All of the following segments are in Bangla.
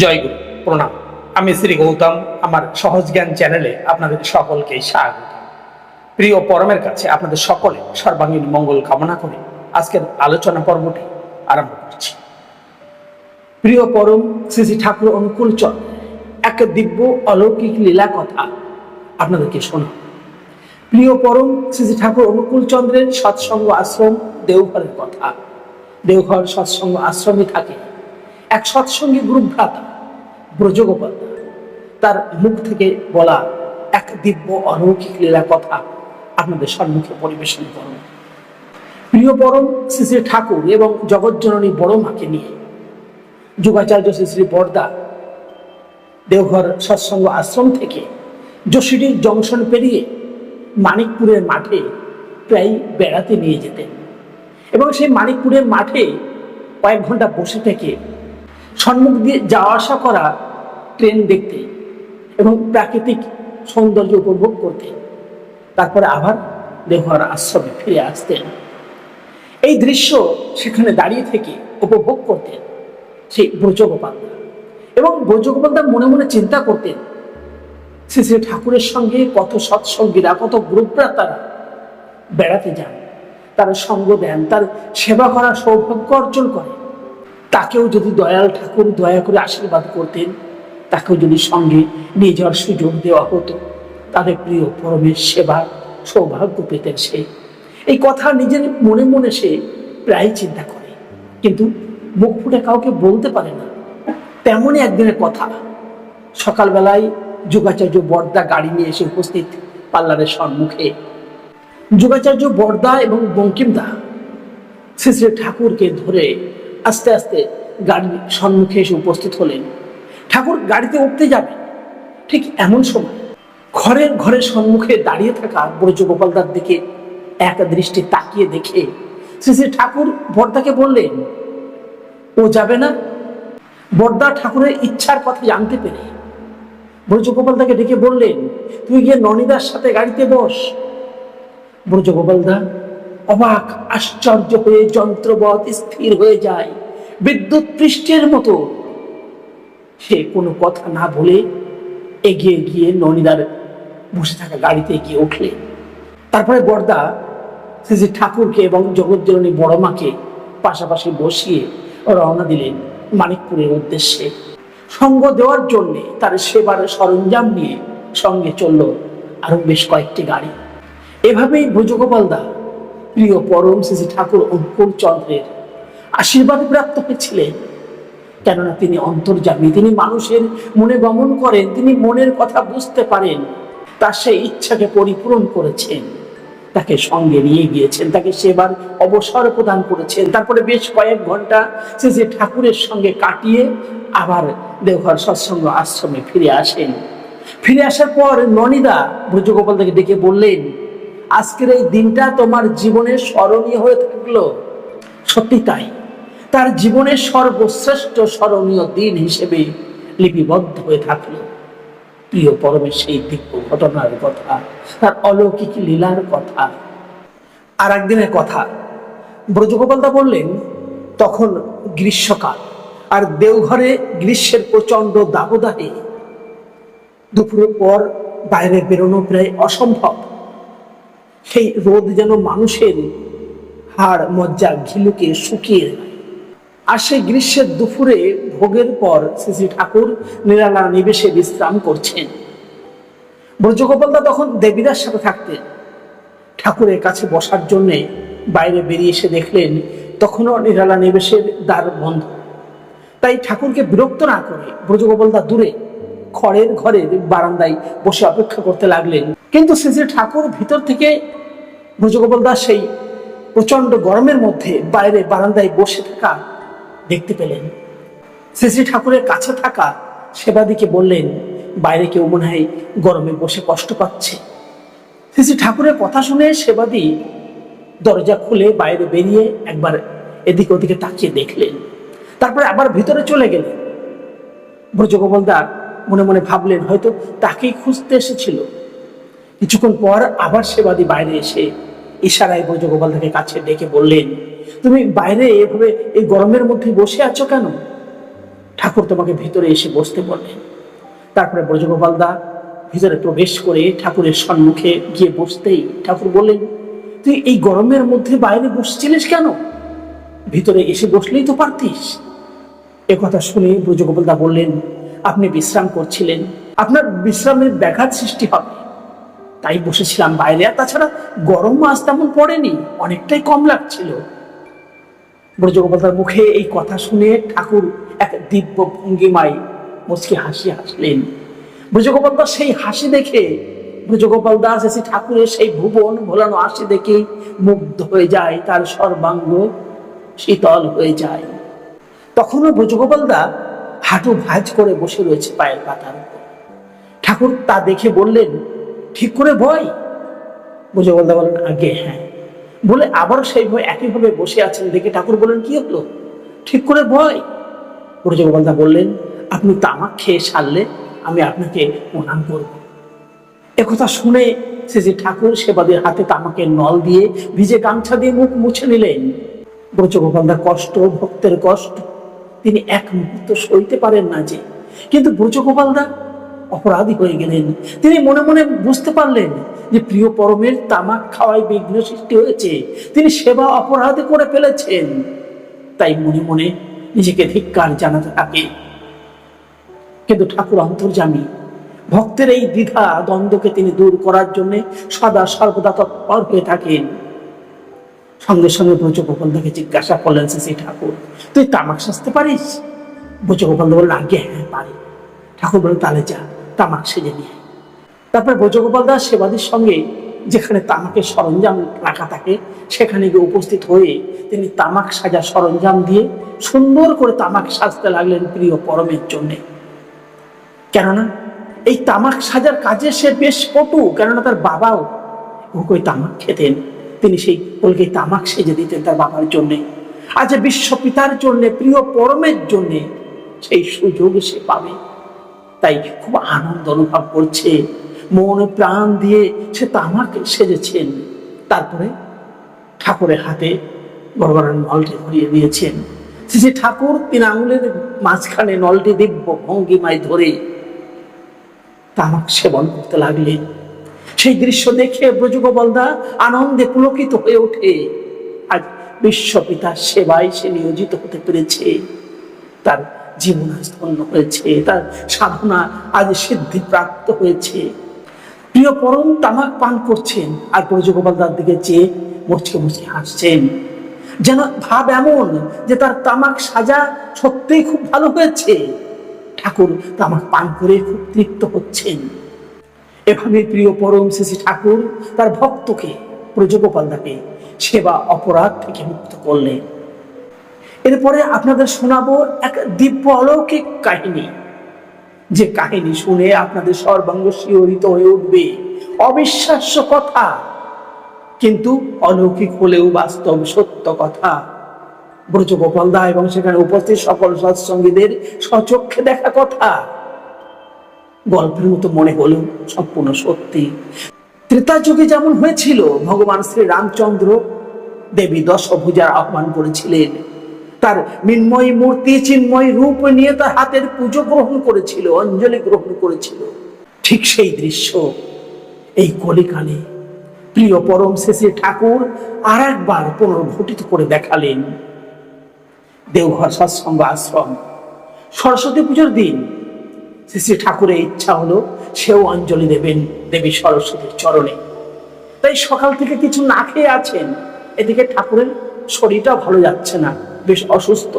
জয় গুরু, প্রণাম। আমি শ্রী গৌতম, আমার সহজ জ্ঞান চ্যানেলে আপনাদের সকলকে স্বাগত। প্রিয় পরমের কাছে আপনাদের সকলে সর্বাঙ্গীন মঙ্গল কামনা করে আজকের আলোচনা পর্বটি আরম্ভ করছি। প্রিয় পরম শ্রী শ্রী ঠাকুর অনুকূল চল এক দিব্য অলৌকিক লীলা কথা আপনাদেরকে শোনা প্রিয় পরম শ্রী শ্রী ঠাকুর অনুকূল চন্দ্রের সৎসঙ্গ আশ্রম দেওঘরের কথা। দেওঘর সৎসঙ্গ আশ্রমে থাকে। এক সৎসঙ্গী গ্রুপ ভ্রাতা ব্রজগোপাল। তার মুখ থেকে বলা এক দিব্য অলৌকিক লীলা কথা আপনাদের সম্মুখে পরিবেশন করুন। প্রিয় পরম শ্রী শ্রী ঠাকুর এবং জগজ্জননী বড় মাকে নিয়ে যুগাচার্য শ্রী শ্রী বর্দা দেওঘর সৎসঙ্গ আশ্রম থেকে যোশীডি জংশন পেরিয়ে মানিকপুরের মাঠে প্রায় বেড়াতে নিয়ে যেতেন। এবং সেই মানিকপুরের মাঠে কয়েক ঘণ্টা বসে থেকে সম্মুখ দিয়ে যাওয়া আসা করা ট্রেন দেখতে এবং প্রাকৃতিক সৌন্দর্য উপভোগ করতে। তারপরে আবার দেওঘর আশ্রমে ফিরে আসতেন। এই দৃশ্য সেখানে দাঁড়িয়ে থেকে উপভোগ করতেন সেই ব্রজগোপাল এবং ব্রজগোপালদা মনে মনে চিন্তা করতেন, শ্রী শ্রী ঠাকুরের সঙ্গে কত সৎসঙ্গীরা, কত গ্রুপরা তারা বেড়াতে যান। তার সঙ্গ দেন, তার সেবা করার সৌভাগ্য অর্জন করে তাকেও যদি দয়াল ঠাকুর দয়া করে আশীর্বাদ করতেন, তাকেও যদি সঙ্গে নিয়ে যাওয়ার সুযোগ দেওয়া হতো, তাদের প্রিয় পরমের সেবা সৌভাগ্য পেতেন সে। এই কথা নিজের মনে মনে সে প্রায় চিন্তা করে, কিন্তু মুখ ফুটে কাউকে বলতে পারে না। তেমনই একদিনের কথা, সকালবেলায় যোগাচার্য বর্দা গাড়ি নিয়ে এসে উপস্থিত পার্লারের সম্মুখে। যোগাচার্য বর্দা এবং বঙ্কিমদা শ্রী শ্রী ঠাকুরকে ধরে আস্তে আস্তে গাড়ির সম্মুখে এসে উপস্থিত হলেন। ঠাকুর গাড়িতে উঠতে যাবে। ঠিক এমন সময় ঘরের ঘরের সম্মুখে দাঁড়িয়ে থাকা ব্রজগোপালদার দিকে এক দৃষ্টি তাকিয়ে দেখে শ্রী শ্রী ঠাকুর বর্দাকে বললেন, ও যাবে না? বর্দা ঠাকুরের ইচ্ছার কথা জানতে পেরে ব্রজগোপাল তাকে ডেকে বললেন, তুই গিয়ে ননিদার সাথে গাড়িতে বস। ব্রজগোপালদা অবাক, আশ্চর্য হয়ে যন্ত্রবৎ স্থির হয়ে যায়। বিদ্যুৎ পৃষ্ঠের মতো। সে কোনো কথা না বলে এগিয়ে গিয়ে ননিদার বসে থাকা গাড়িতে গিয়ে উঠলে। তারপরে বর্দা শ্রী ঠাকুরকে এবং জগজ্জননী বড় মাকে পাশাপাশি বসিয়ে রওনা দিলেন মানিকপুরের উদ্দেশ্যে। সঙ্গ দেওয়ার জন্যে তার সেবার সরঞ্জাম নিয়ে সঙ্গে চলল আরও বেশ কয়েকটি গাড়ি। এভাবেই ব্রজগোপাল দা প্রিয় পরম শ্রী ঠাকুর অঙ্কুর চন্দ্রের আশীর্বাদ প্রাপ্ত হয়েছিলেন। কেননা তিনি অন্তর্যামী, তিনি মানুষের মনে গমন করেন, তিনি মনের কথা বুঝতে পারেন তার সেই ইচ্ছাকে পরিপূরণ করেছেন। তাকে সঙ্গে নিয়ে গিয়েছেন, তাকে সেবার অবসর প্রদান করেছেন। তারপরে বেশ কয়েক ঘণ্টা সে যে ঠাকুরের সঙ্গে কাটিয়ে আবার দেওঘর সৎসঙ্গ আশ্রমে ফিরে আসেন। ফিরে আসার পর ননিদা ব্রজগোপাল তাকে ডেকে বললেন আজকের এই দিনটা তোমার জীবনের স্মরণীয় হয়ে থাকল। সত্যি তাই। তার জীবনের সর্বশ্রেষ্ঠ স্মরণীয় দিন হিসেবে লিপিবদ্ধ হয়ে থাকল। প্রিয় পরমের সেই দিব্য ঘটনার কথা, তার অলৌকিক লীলার কথা। আর একদিনের কথা, ব্রজগোপালদা বললেন, তখন গ্রীষ্মকাল, আর দেওঘরে গ্রীষ্মের প্রচণ্ড দাবদাহে। দুপুরের পর বাইরে বেরোনো প্রায় অসম্ভব। সেই রোদ যেন মানুষের হাড় মজ্জা ঘিলুকে শুকিয়ে আর সেই গ্রীষ্মের দুপুরে ভোগের পর শ্রী ঠাকুর নিরালা নিবেশে বিশ্রাম করছেন। ব্রজগোপালদা তখন দেবীদার সাথে থাকতেন। ঠাকুরের কাছে বসার জন্যে বাইরে বেরিয়ে এসে দেখলেন তখনও নিরালা নিবেশের দ্বার বন্ধ। তাই ঠাকুরকে বিরক্ত না করে ব্রজগোপালদা দূরে খড়ের ঘরের বারান্দায় বসে অপেক্ষা করতে লাগলেন। কিন্তু শ্রী শ্রী ঠাকুর ভিতর থেকে ব্রজগোপাল দাস সেই প্রচণ্ড গরমের মধ্যে বাইরে বারান্দায় বসে থাকা দেখতে পেলেন। শ্রী শ্রী ঠাকুরের কাছে থাকা সেবাদিকে বললেন, বাইরে কেউ মনে হয় গরমে বসে কষ্ট পাচ্ছে। শ্রী শ্রী ঠাকুরের কথা শুনে সেবাদি দরজা খুলে বাইরে বেরিয়ে একবার এদিক ওদিকে তাকিয়ে দেখলেন। তারপরে আবার ভিতরে চলে গেলেন। ব্রজগোপাল দা মনে মনে ভাবলেন, হয়তো তাকেই খুঁজতে এসেছিল। কিছুক্ষণ পর আবার সেবাদি বাইরে এসে ইশারায় ব্রজগোপাল তাকে কাছে ডেকে বললেন, তুমি বাইরে এভাবে এই গরমের মধ্যে বসে আছো কেন? ঠাকুর তোমাকে ভিতরে এসে বসতে বললেন। তারপরে ব্রজগোপাল দা ভিতরে প্রবেশ করে ঠাকুরের সম্মুখে গিয়ে বসতেই ঠাকুর বললেন, তুই এই গরমের মধ্যে বাইরে বসছিলিস কেন? ভিতরে এসে বসলেই তো পারতিস। এ কথা শুনে ব্রজগোপাল দা বললেন আপনি বিশ্রাম করছিলেন। আপনার বিশ্রামের ব্যাঘাত সৃষ্টি হবে। তাই বসেছিলাম বাইরে, আর তাছাড়া গরম আজ তেমন পড়েনি, অনেকটাই কম লাগছিল। ব্রজগোপালদার মুখে এই কথা শুনে ঠাকুর এক দিব্য ভঙ্গিমায় মুচকি হাসি হাসলেন। ব্রজগোপালদার সেই হাসি দেখে ব্রজগোপাল দাস এসে ঠাকুরের সেই ভুবন ভোলানো হাসি দেখে মুগ্ধ হয়ে যায়, তার সর্বাঙ্গ শীতল হয়ে যায়। তখনও ব্রজগোপাল দা হাঁটু ভাঁজ করে বসে রয়েছে পায়ের পাতার উপর। ঠাকুর তা দেখে বললেন, ঠিক করে ভয়? ব্রজগোপাল দা বলেন আগে হ্যাঁ। বলে আবার সেই ভয় একইভাবে বসে আছেন দেখে ঠাকুর বলেন কি হলো? ঠিক করে ভয়? ব্রজগোপাল দা বললেন, আপনি তামাক খেয়ে সারলে আমি আপনাকে প্রণাম করব। একথা শুনে সে যে ঠাকুর সেবাদের হাতে তামাকের নল দিয়ে ভিজে গামছা দিয়ে মুখ মুছে নিলেন। ব্রজগোপালদার কষ্ট, ভক্তের কষ্ট তিনি এক মুহূর্ত সইতে পারেন না যে। কিন্তু ব্রজগোপালদা অপরাধী হয়ে গেলেন। তিনি মনে মনে বুঝতে পারলেন যে প্রিয় পরমের তামাক খাওয়ায় বিঘ্ন সৃষ্টি হয়েছে। তিনি সেবা অপরাধ করে ফেলেছেন। তাই মনে মনে নিজেকে ধিক্কার জানাতে থাকে। কিন্তু ঠাকুর অন্তর্জামী ভক্তের এই দ্বিধা দ্বন্দ্বকে তিনি দূর করার জন্য সদা সর্বদা তৎপর হয়ে থাকেন। সঙ্গে সঙ্গে ব্রজগোপালদাকে জিজ্ঞাসা করলেন, শ্রী ঠাকুর, তুই তামাক সাজতে পারিস? ব্রজগোপাল বললেন আগে হ্যাঁ পারি। ঠাকুর বললেন, তাহলে যা, তামাক সেজে নিয়ে। তারপর ব্রজগোপাল দাস সেবাদির সঙ্গে যেখানে তামাকের সরঞ্জাম রাখা থাকে, সেখানে গিয়ে উপস্থিত হয়ে তিনি তামাক সাজা সরঞ্জাম দিয়ে সুন্দর করে তামাক সাজতে লাগলেন প্রিয় পরমের জন্যে। কেননা, এই তামাক সাজার কাজে সে বেশ পটু কেননা তার বাবাও ওই তামাক খেতেন। তিনি সেই কলকে তামাক সেজে দিতেন তার বাবার জন্যে। আজ বিশ্ব পিতার জন্যে, প্রিয় পরমের জন্যে সেই সুযোগ সে পাবে। তাই খুব আনন্দ অনুভব করছে। মন প্রাণ দিয়ে সে তামাক সেজেছেন। তারপরে ঠাকুরের হাতে বড় নলটি ধরিয়ে দিয়েছেন। সে ঠাকুর তিন আঙুলের মাঝখানে নলটি দিব্য ভঙ্গিমায় ধরে তামাক সেবন করতে লাগলেন। সেই দৃশ্য দেখে ব্রজগোপালদা আনন্দে পুলকিত হয়ে ওঠে। আজ বিশ্বপিতার সেবায় সে নিয়োজিত হতে পেরেছে। তার জীবন ধন্য হয়েছে, তার সাধনা আজ সিদ্ধি প্রাপ্ত হয়েছে। প্রিয় পরম তামাক পান করছেন, আর ব্রজগোপালদার দিকে চেয়ে মুচকে মুচকে হাসছেন। যেন ভাব এমন যে তার তামাক সাজা সত্যিই খুব ভালো হয়েছে। ঠাকুর তামাক পান করে খুব তৃপ্ত হচ্ছেন। এভাবে প্রিয় পরম শ্রী ঠাকুর তার ভক্তকে ব্রজগোপালদাকে সেবা অপরাধ থেকে মুক্ত করলেন এরপরে আপনাদের শোনাবো এক দিব্য অলৌকিক কাহিনী। যে কাহিনী শুনে আপনাদের সর্বাঙ্গ শিহরিত হয়ে উঠবে অবিশ্বাস্য কথা, কিন্তু অলৌকিক হলেও বাস্তব সত্য কথা। ব্রজগোপাল দা এবং সেখানে উপস্থিত সকল সৎসঙ্গীদের সচক্ষে দেখা কথা। গল্পের মতো মনে হলেও সম্পূর্ণ সত্যি। ত্রেতা যুগে যেমন হয়েছিল, ভগবান শ্রী রামচন্দ্র দেবী দশভুজার আহ্বান করেছিলেন। তার মিন্ময় মূর্তি, চিন্ময় রূপ নিয়ে তার হাতের পুজো গ্রহণ করেছিল, অঞ্জলি গ্রহণ করেছিল। ঠিক সেই দৃশ্য, এই কলিকালে প্রিয় পরম শেষে ঠাকুর আর একবার পুনর্ঘটিত করে দেখালেন। দেওঘর সৎসঙ্গ আশ্রম, সরস্বতী পুজোর দিন শ্রী শ্রী ঠাকুরের ইচ্ছা হলো সেও অঞ্জলি দেবেন দেবী সরস্বতীর চরণে। তাই সকাল থেকে কিছু না খেয়ে আছেন, এদিকে ঠাকুরের শরীরটা ভালো যাচ্ছে না, বেশ অসুস্থ।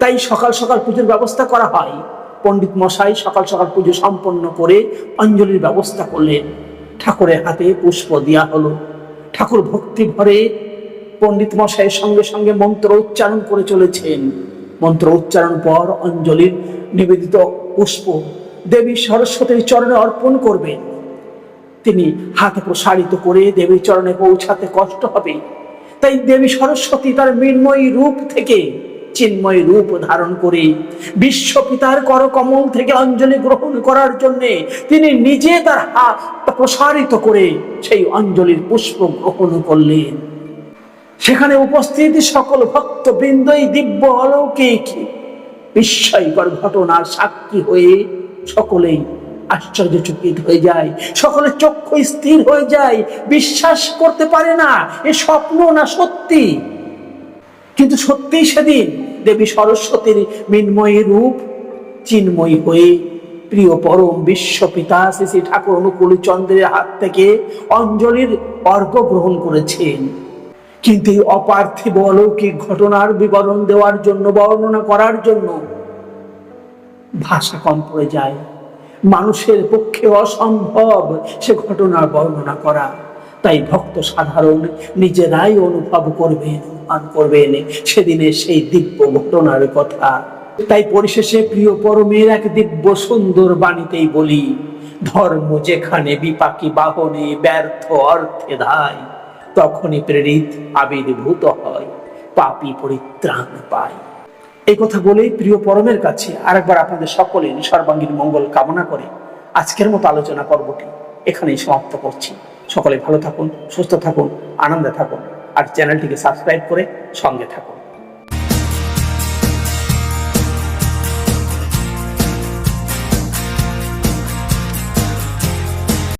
তাই সকাল সকাল পুজোর ব্যবস্থা করা হয়। পণ্ডিত মশাই সকাল সকাল পুজো সম্পন্ন করে অঞ্জলির ব্যবস্থা করলেন। ঠাকুরের হাতে পুষ্প দেওয়া হলো। ঠাকুর ভক্তি ভরে পণ্ডিত মশাইয়ের সঙ্গে সঙ্গে মন্ত্র উচ্চারণ করে চলেছেন। মন্ত্র উচ্চারণ পর অঞ্জলির নিবেদিত পুষ্প দেবী সরস্বতীর চরণে অর্পণ করবেন তিনি হাতে প্রসারিত করে দেবীর চরণে পৌঁছাতে কষ্ট হবে। তাই দেবী সরস্বতী তার মৃন্ময়ী রূপ থেকে, চিন্ময় রূপ ধারণ করে বিশ্ব বিশ্বপিতার করকমল থেকে অঞ্জলি গ্রহণ করার জন্য তিনি নিজে তার হাত প্রসারিত করে সেই অঞ্জলির পুষ্প গ্রহণ করলেন। সেখানে উপস্থিত সকল ভক্ত বৃন্দই দিব্য অলৌকিক বিস্ময়কর ঘটনার সাক্ষী হয়ে সকলেই আশ্চর্যচকিত হয়ে যায়। সকলের চক্ষু স্থির হয়ে যায়। বিশ্বাস করতে পারে না এ স্বপ্ন না সত্যি। কিন্তু সত্যিই সেদিন দেবী সরস্বতীর মিন্ময়ী রূপ, চিন্ময়ী হয়ে প্রিয় পরম বিশ্বপিতা শ্রী শ্রী ঠাকুর অনুকূল চন্দ্রের হাত থেকে অঞ্জলির অর্ঘ গ্রহণ করেছেন। কিন্তু এই অপার্থিব অলৌকিক ঘটনার বিবরণ দেওয়ার জন্য, বর্ণনা করার জন্য ভাষা কম পড়ে যায়। মানুষের পক্ষে অসম্ভব সে ঘটনার বর্ণনা করা। তাই ভক্ত সাধারণ নিজেরাই অনুভব করবেন, অনুমান করবেন সেদিনে সেই দিব্য ঘটনার কথা। তাই পরিশেষে প্রিয় পরমের এক দিব্য সুন্দর বাণীতেই বলি, ধর্ম যেখানে বিপাকি বাহনে ব্যর্থ অর্থে ধায় তখনই প্রেরিত আবির্ভূত হয়, পাপি পরিত্রাণ পায়। এই কথা বলেই প্রিয় পরমের কাছে আরেকবার আপনাদের সকলের সর্বাঙ্গীন মঙ্গল কামনা করে আজকের মতো আলোচনা পর্বটি এখানেই সমাপ্ত করছি। সকলে ভালো থাকুন, সুস্থ থাকুন, আনন্দে থাকুন, আর চ্যানেলটিকে সাবস্ক্রাইব করে সঙ্গে থাকুন।